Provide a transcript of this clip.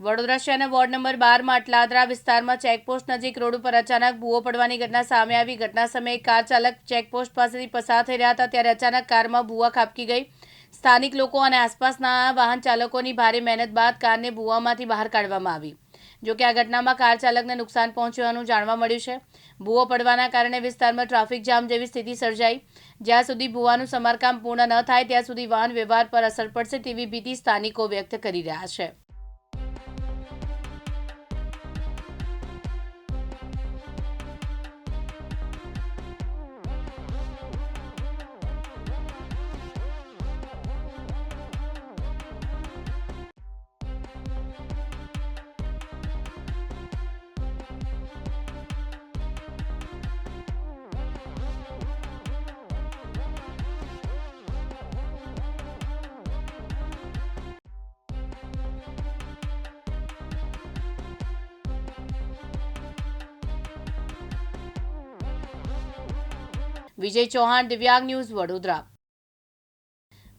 વડોદરા શહેરના ward number બારમાં અટલાદરા વિસ્તારમાં ચેકપોસ્ટ નજીક રોડ ઉપર અચાનક ભૂવો પડવાની ઘટના સામે આવી. ઘટના સમયે કાર ચાલક ચેકપોસ્ટ પાસેથી પસાર થઈ રહ્યા હતા, ત્યારે અચાનક કારમાં ભૂવા ખાબકી ગઈ. સ્થાનિક લોકો અને આસપાસના વાહન ચાલકોની ભારે મહેનત બાદ કારને ભૂવામાંથી બહાર કાઢવામાં આવી. જોકે આ ઘટનામાં કાર ચાલકને નુકસાન પહોંચ્યું જાણવા મળ્યું છે. ભૂવો પડવાના કારણે વિસ્તારમાં ટ્રાફિક જામ જેવી સ્થિતિ સર્જાઈ. જ્યાં સુધી ભૂવાનું સમારકામ પૂર્ણ ન થાય, ત્યાં સુધી વાહન વ્યવહાર પર અસર પડશે તેવી ભીતિ સ્થાનિકો વ્યક્ત કરી રહ્યા છે. વિજય ચૌહાણ દિવ્યાંગ ન્યૂઝ વડોદરા